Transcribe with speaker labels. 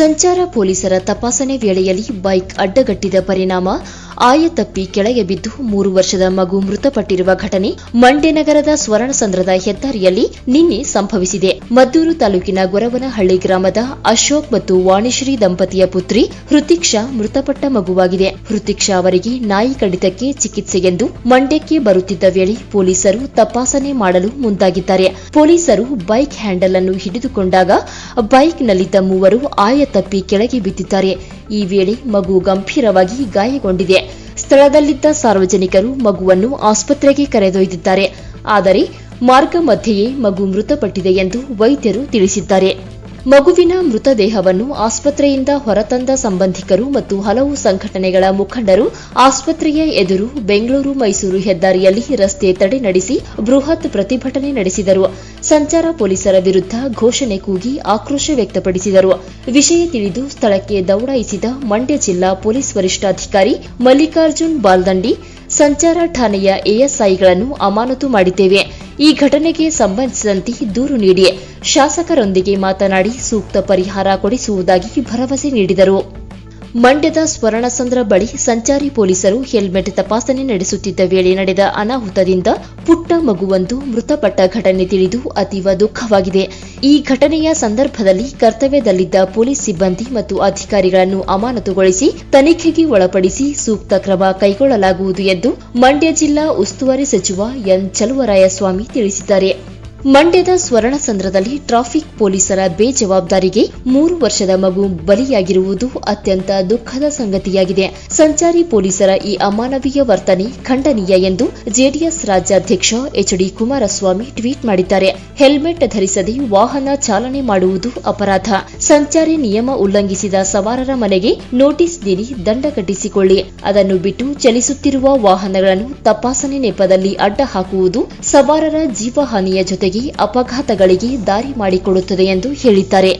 Speaker 1: ಸಂಚಾರ ಪೊಲೀಸರ ತಪಾಸಣೆ ವೇಳೆಯಲ್ಲಿ ಬೈಕ್ ಅಡ್ಡಗಟ್ಟಿದ ಪರಿಣಾಮ ಆಯತಪ್ಪಿ ಕೆಳಗೆ ಬಿದ್ದು ಮೂರು ವರ್ಷದ ಮಗು ಮೃತಪಟ್ಟಿರುವ ಘಟನೆ ಮಂಡ್ಯನಗರದ ಸ್ವರ್ಣಸಂದ್ರದ ಹೆದ್ದಾರಿಯಲ್ಲಿ ನಿನ್ನೆ ಸಂಭವಿಸಿದೆ. ಮದ್ದೂರು ತಾಲೂಕಿನ ಗೊರವನಹಳ್ಳಿ ಗ್ರಾಮದ ಅಶೋಕ್ ಮತ್ತು ವಾಣಿಶ್ರೀ ದಂಪತಿಯ ಪುತ್ರಿ ಹೃತಿಕ್ಷಾ ಮೃತಪಟ್ಟ ಮಗುವಾಗಿದೆ. ಹೃತಿಕ್ಷಾ ಅವರಿಗೆ ನಾಯಿ ಕಡಿತಕ್ಕೆ ಚಿಕಿತ್ಸೆಗೆಂದು ಮಂಡ್ಯಕ್ಕೆ ಬರುತ್ತಿದ್ದ ವೇಳೆ ಪೊಲೀಸರು ತಪಾಸಣೆ ಮಾಡಲು ಮುಂದಾಗಿದ್ದಾರೆ. ಪೊಲೀಸರು ಬೈಕ್ ಹ್ಯಾಂಡಲ್ ಅನ್ನು ಹಿಡಿದುಕೊಂಡಾಗ ಬೈಕ್ನಲ್ಲಿದ್ದ ಮೂವರು ಆಯತಪ್ಪಿ ಕೆಳಗೆ ಬಿದ್ದಿದ್ದಾರೆ. ಈ ವೇಳೆ ಮಗು ಗಂಭೀರವಾಗಿ ಗಾಯಗೊಂಡಿದೆ. ಸ್ಥಳದಲ್ಲಿದ್ದ ಸಾರ್ವಜನಿಕರು ಮಗುವನ್ನು ಆಸ್ಪತ್ರೆಗೆ ಕರೆದೊಯ್ದಿದ್ದಾರೆ. ಆದರೆ ಮಾರ್ಗ ಮಧ್ಯೆಯೇ ಮಗು ಮೃತಪಟ್ಟಿದೆ ಎಂದು ವೈದ್ಯರು ತಿಳಿಸಿದ್ದಾರೆ. ಮಗುವಿನ ಮೃತದೇಹವನ್ನು ಆಸ್ಪತ್ರೆಯಿಂದ ಹೊರತಂದ ಸಂಬಂಧಿಕರು ಮತ್ತು ಹಲವು ಸಂಘಟನೆಗಳ ಮುಖಂಡರು ಆಸ್ಪತ್ರೆಯ ಎದುರು ಬೆಂಗಳೂರು ಮೈಸೂರು ಹೆದ್ದಾರಿಯಲ್ಲಿ ರಸ್ತೆ ತಡೆ ನಡೆಸಿ ಬೃಹತ್ ಪ್ರತಿಭಟನೆ ನಡೆಸಿದರು. ಸಂಚಾರ ಪೊಲೀಸರ ವಿರುದ್ಧ ಘೋಷಣೆ ಕೂಗಿ ಆಕ್ರೋಶ ವ್ಯಕ್ತಪಡಿಸಿದರು. ವಿಷಯ ತಿಳಿದು ಸ್ಥಳಕ್ಕೆ ದೌಡಾಯಿಸಿದ ಮಂಡ್ಯ ಜಿಲ್ಲಾ ಪೊಲೀಸ್ ವರಿಷ್ಠಾಧಿಕಾರಿ ಮಲ್ಲಿಕಾರ್ಜುನ್ ಬಾಲ್ದಂಡಿ, ಸಂಚಾರ ಠಾಣೆಯ ಎಎಸ್ಐಗಳನ್ನು ಅಮಾನತು ಮಾಡಿದ್ದೇವೆ. ಈ ಘಟನೆಗೆ ಸಂಬಂಧಿಸಿದಂತೆ ದೂರು ನೀಡಿ. ಶಾಸಕರೊಂದಿಗೆ ಮಾತನಾಡಿ ಸೂಕ್ತ ಪರಿಹಾರ ಕೊಡಿಸುವುದಾಗಿ ಭರವಸೆ ನೀಡಿದರು. ಮಂಡ್ಯದ ಸ್ವರ್ಣಸಂದ್ರ ಬಳಿ ಸಂಚಾರಿ ಪೊಲೀಸರು ಹೆಲ್ಮೆಟ್ ತಪಾಸಣೆ ನಡೆಸುತ್ತಿದ್ದ ವೇಳೆ ನಡೆದ ಅನಾಹುತದಿಂದ ಪುಟ್ಟ ಮಗುವೊಂದು ಮೃತಪಟ್ಟ ಘಟನೆ ತಿಳಿದು ಅತೀವ ದುಃಖವಾಗಿದೆ. ಈ ಘಟನೆಯ ಸಂದರ್ಭದಲ್ಲಿ ಕರ್ತವ್ಯದಲ್ಲಿದ್ದ ಪೊಲೀಸ್ ಸಿಬ್ಬಂದಿ ಮತ್ತು ಅಧಿಕಾರಿಗಳನ್ನು ಅಮಾನತುಗೊಳಿಸಿ ತನಿಖೆಗೆ ಒಳಪಡಿಸಿ ಸೂಕ್ತ ಕ್ರಮ ಕೈಗೊಳ್ಳಲಾಗುವುದು ಎಂದು ಮಂಡ್ಯ ಜಿಲ್ಲಾ ಉಸ್ತುವಾರಿ ಸಚಿವ ಎನ್ ಚಲುವರಾಯಸ್ವಾಮಿ ತಿಳಿಸಿದ್ದಾರೆ. ಮಂಡ್ಯದ ಸ್ವರ್ಣಸಂದ್ರದಲ್ಲಿ ಟ್ರಾಫಿಕ್ ಪೊಲೀಸರ ಬೇಜವಾಬ್ದಾರಿಗೆ ಮೂರು ವರ್ಷದ ಮಗು ಬಲಿಯಾಗಿರುವುದು ಅತ್ಯಂತ ದುಃಖದ ಸಂಗತಿಯಾಗಿದೆ. ಸಂಚಾರಿ ಪೊಲೀಸರ ಈ ಅಮಾನವೀಯ ವರ್ತನೆ ಖಂಡನೀಯ ಎಂದು ಜೆಡಿಎಸ್ ರಾಜ್ಯಾಧ್ಯಕ್ಷ ಎಚ್ಡಿ ಕುಮಾರಸ್ವಾಮಿ ಟ್ವೀಟ್ ಮಾಡಿದ್ದಾರೆ. ಹೆಲ್ಮೆಟ್ ಧರಿಸದೆ ವಾಹನ ಚಾಲನೆ ಮಾಡುವುದು ಅಪರಾಧ. ಸಂಚಾರಿ ನಿಯಮ ಉಲ್ಲಂಘಿಸಿದ ಸವಾರರ ಮನೆಗೆ ನೋಟಿಸ್ ನೀಡಿ ದಂಡ ಕಟ್ಟಿಸಿಕೊಳ್ಳಿ. ಅದನ್ನು ಬಿಟ್ಟು ಚಲಿಸುತ್ತಿರುವ ವಾಹನಗಳನ್ನು ತಪಾಸಣೆ ನೆಪದಲ್ಲಿ ಅಡ್ಡ ಹಾಕುವುದು ಸವಾರರ ಜೀವಹಾನಿಯ ಜೊತೆಗೆ ಅಪಘಾತಗಳಿಗೆ ದಾರಿ ಮಾಡಿಕೊಡುತ್ತದೆ ಎಂದು ಹೇಳಿದ್ದಾರೆ.